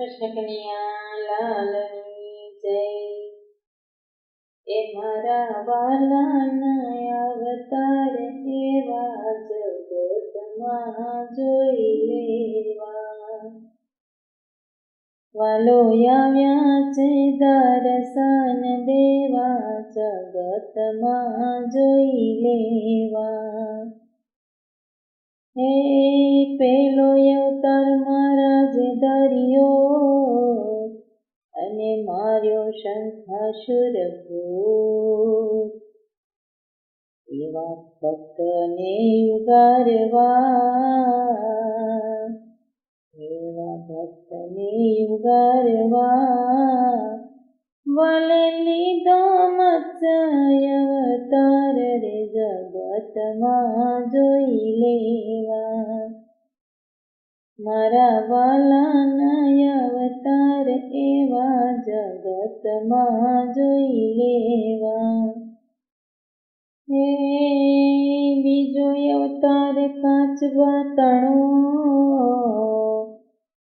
કૃષ્ણ કનૈયા લાલની એ મારા જોઈ વાલો આવ્યા છે દર્શન દેવા જગતમાં જોઈ લેવા. હે પેલો અવતાર મારા જે અને માર્યો શંખાસુર ભૂત એવા ભક્તને ઉગારવા, એવા ભક્તને ઉગારવા વલની લીધો મત્સ્ય અવતાર રે જગતમાં જોઈ લેવા. મારા વાલાના અવતાર એવા જગતમાં જોઈ લેવા. હે બીજો અવતાર કાચવા તણો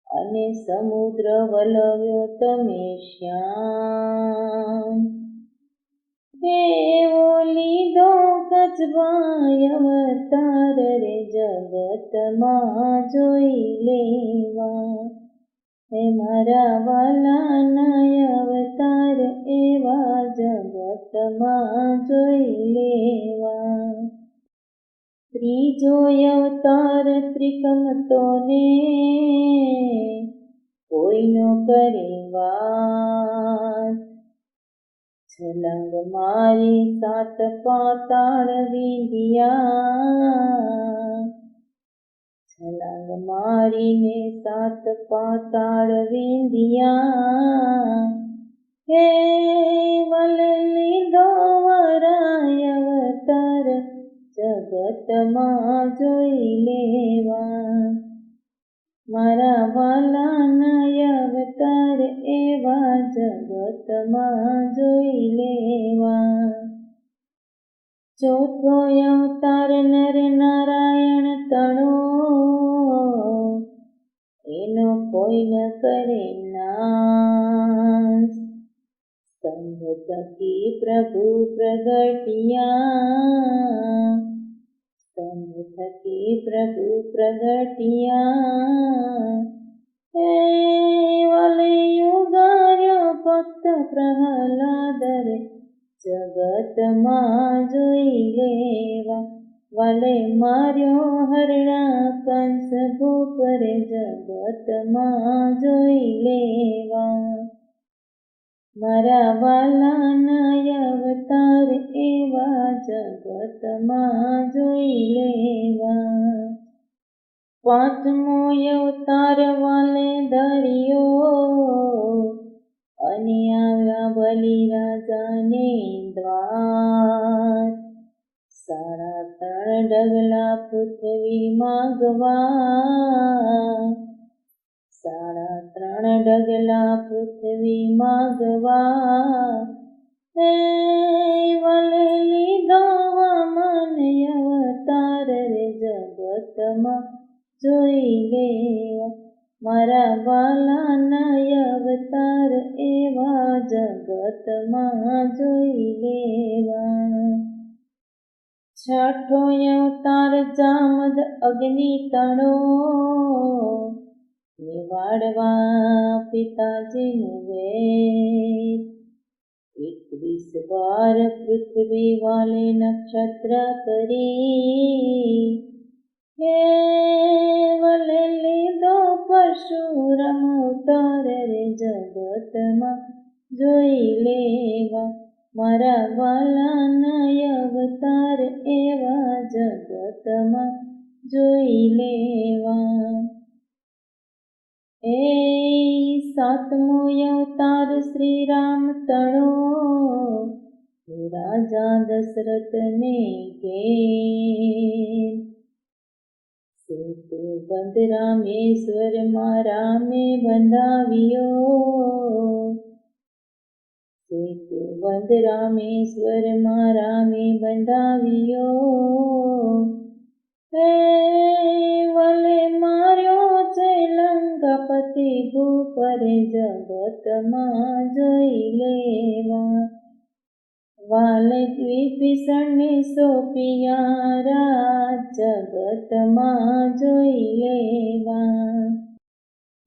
અને સમુદ્ર વલવ્યો તમે શ્યામ. એવો લીધો કચવાય અવતાર રે જગતમાં જોઈ લેવા. હે મારા વાલાના અવતાર એવા જગતમાં જોઈ લેવા. ત્રીજો અવતાર ત્રિકમતો ને કોઈનો કરે વાત છલંગ મારી સાત પાતાળ વિંધિયા. છલંગ મારીને સાત પાતાળ વિંધિયા. હે વલ લીધો વરાય અવતાર, જગતમાં જોઈ લેવા. મારા વાલાના અવતાર એવા, જગતમાં જોઈ લેવા. ચોથો અવતાર નર કોઈ ન કરે નાશ સ્તંભ થકી પ્રભુ પ્રગટિયા. સ્તંભ થકી પ્રભુ પ્રગટિયા. વલે યુગાર્યો ભક્ત પ્રહલાદ રે જગતમાં જોઈ લેવા. વલે માર્યો હરણા કંસ ભૂપ જગતમાં જોઈ લેવા. મારા વાલાના અવતાર એવા જગતમાં જોઈ લેવા. પાંચમો અવતાર વાલે દરિયો અને આવ્યા બલિ રાજાને દ્વાર. સાડા ત્રણ ડગલા પૃથ્વી માગવા. સાડા ત્રણ ડગલા પૃથ્વી માગવા. હે વલે લીધો વામન અવતાર રે જગતમાં જોઈ લેવા. મારા વાલાના અવતાર એવા જગતમાં જોઈ લેવા. છઠ્ઠો અવતાર જામદ અગ્નિ તણો. નિવાડવા પિતાજીનું વેદ. એકવીસ વાર પૃથ્વી વાલે નક્ષત્ર કરી. હે વલે લીધો પરશુરામ અવતાર રે જગતમાં જોઈ લેવા. મારા વાલાના અવતાર એવા જગતમાં જોઈ લેવા. એ સાતમો અવતાર શ્રી રામ તણો રાજા દશરથને કે સેતુ બંધ રામેશ્વરમાં રામે બંધાવ્યો. સેતુ રામેશ્વર રામે બંધાવ્યો હે વલે માર્યો છે લંકાપતિ ભૂપરે જગતમાં જોઈ લેવા વાલે વિભીષણને સોંપિયા જગતમાં જોઈ લેવા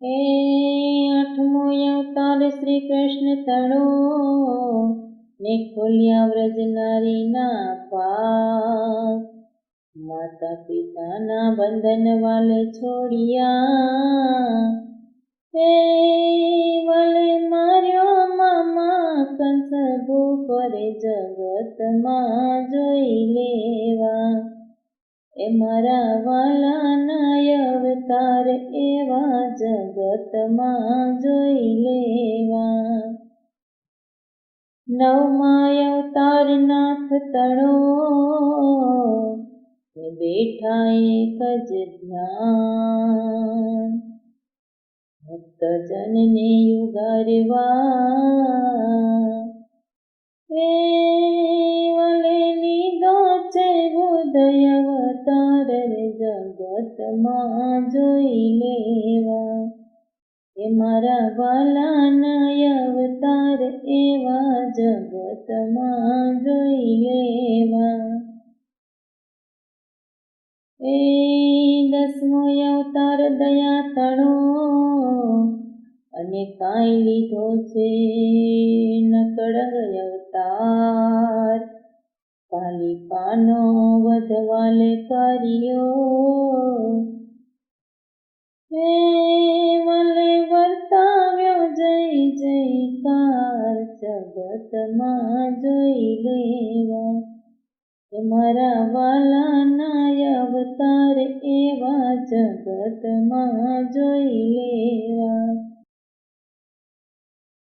એ આઠમો અવતાર શ્રી કૃષ્ણ તણો ને ખોલ્યા વ્રજ નારીના પાપ. માતા પિતાના બંધન વાલે છોડ્યા. હે વાલે માર્યો મામા કંસ ભૂપરે જગતમાં જોઈ લેવા. એ મારા વાલાના અવતાર એવા જગતમાં જોઈ લેવા. નવમાય અવતાર નાથ તણો બેઠા એક જ ધ્યાન. ભક્તજનને યુગારવા હે વલે લીધો છે ઉદય અવતાર રે જગતમાં જોઈ લેવા એ મારા વાલાના અવતાર એવા જગતમાં જોઈ લેવા એ દસમો અવતાર દયા તણો અને કાંઈ લીધો છે નકળંગ અવતાર. કાલિકાનો વધવાલે કર્યો હે વલે વર્તાવ્યો જય જયકાર, જગતમાં જોઈ લેવા. એ મારા વાલાના અવતાર એવા જગતમાં જોઈ લેવા.